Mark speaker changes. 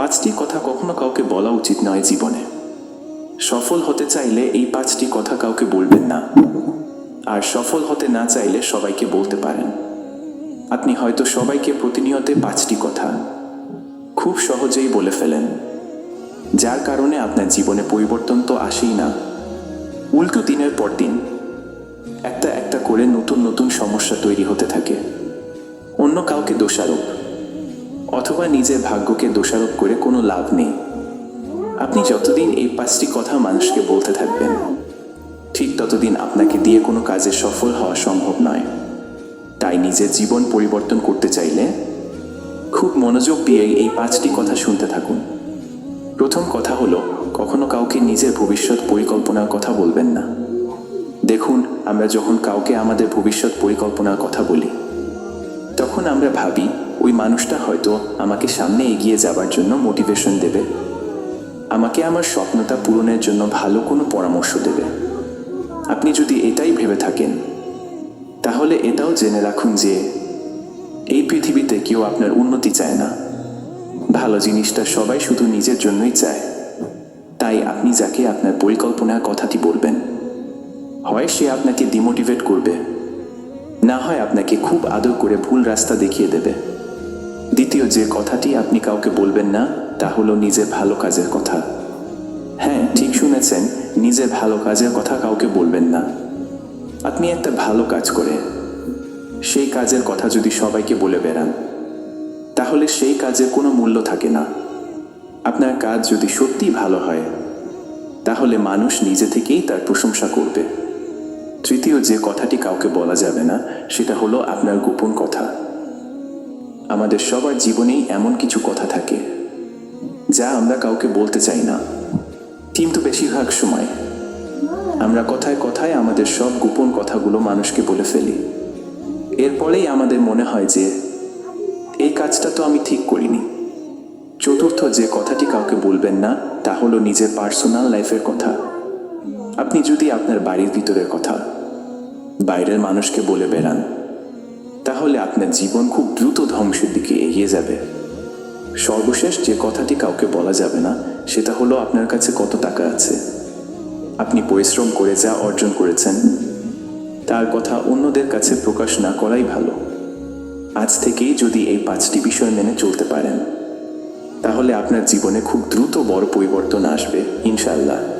Speaker 1: পাঁচটি কথা কখনো কাউকে বলা উচিত নয় জীবনে। সফল হতে চাইলে এই পাঁচটি কথা কাউকে বলবেন না। আর সফল হতে না চাইলে সবাইকে বলতে পারেন। আপনি হয়তো সবাইকে প্রতিনিয়ত পাঁচটি কথা খুব সহজেই বলে ফেলেন। যার কারণে আপনার জীবনে পরিবর্তন তো আসেই না। উল্টো দিনের পর দিন একটা একটা করে নতুন নতুন সমস্যা তৈরি হতে থাকে। অন্য কাউকে দোষারোপ অথবা নিজের ভাগ্যকে দোষারোপ করে কোনো লাভ নেই। আপনি যতদিন এই পাঁচটি কথা মানুষকে বলতে থাকবেন, ঠিক ততদিন আপনাকে দিয়ে কোনো কাজে সফল হওয়া সম্ভব নয়। তাই নিজের জীবন পরিবর্তন করতে চাইলে খুব মনোযোগ দিয়ে এই পাঁচটি কথা শুনতে থাকুন। প্রথম কথা হলো, কখনো কাউকে নিজের ভবিষ্যৎ পরিকল্পনার কথা বলবেন না। দেখুন, আমরা যখন কাউকে আমাদের ভবিষ্যৎ পরিকল্পনার কথা বলি, তখন আমরা ভাবি ওই মানুষটা হয়তো আমাকে সামনে এগিয়ে যাবার জন্য মোটিভেশন দেবে। আমাকে আমার স্বপ্নতা পূরণের জন্য ভালো কোনো পরামর্শ দেবে। আপনি যদি এটাই ভেবে থাকেন, তাহলে এটাও জেনে রাখুন যে এই পৃথিবীতে কেউ আপনার উন্নতি চায় না। ভালো জিনিসটা সবাই শুধু নিজের জন্যই চায়। তাই আপনি যাকে আপনার পরিকল্পনার কথাটি বলবেন, হয় সে আপনাকে ডিমোটিভেট করবে, না হয় আপনাকে খুব আদর করে ভুল রাস্তা দেখিয়ে দেবে। দ্বিতীয় যে কথাটি আপনি কাউকে বলবেন না, তা হলো নিজের ভালো কাজের কথা। হ্যাঁ ঠিক শুনেছেন নিজের ভালো কাজের কথা কাউকে বলবেন না। আপনি একটা ভালো কাজ করে। সেই কাজের কথা যদি সবাইকে বলে বেড়ান, তাহলে সেই কাজের কোনো মূল্য থাকে না। আপনার কাজ যদি সত্যিই ভালো হয়, তাহলে মানুষ নিজে থেকেই তার প্রশংসা করবে। তৃতীয় যে কথাটি কাউকে বলা যাবে না, সেটা হলো আপনার গোপন কথা। আমাদের সবার জীবনেই এমন কিছু কথা থাকে, যা আমরা কাউকে বলতে চাই না। কিন্তু বেশিরভাগ সময় আমরা কথায় কথায় আমাদের সব গোপন কথাগুলো মানুষকে বলে ফেলি। এরপরেই আমাদের মনে হয় যে, এই কাজটা তো আমি ঠিক করিনি। চতুর্থ যে কথাটি কাউকে বলবেন না, তা হলো নিজের পার্সোনাল লাইফের কথা। আপনি যদি আপনার বাড়ির ভিতরের কথা বাইরের মানুষকে বলে বেড়ান তাহলে আপনার জীবন খুব দ্রুত ধ্বংসের দিকে এগিয়ে যাবে। সর্বশেষ যে কথাটি কাউকে বলা যাবে না, সেটা হলো আপনার কাছে কত টাকা আছে। আপনি পরিশ্রম করে যা অর্জন করেছেন, তার কথা অন্যদের কাছে প্রকাশ না করাই ভালো। আজ থেকেই যদি এই পাঁচটি বিষয় মেনে চলতে পারেন, তাহলে আপনার জীবনে খুব দ্রুত বড় পরিবর্তন আসবে ইনশাল্লাহ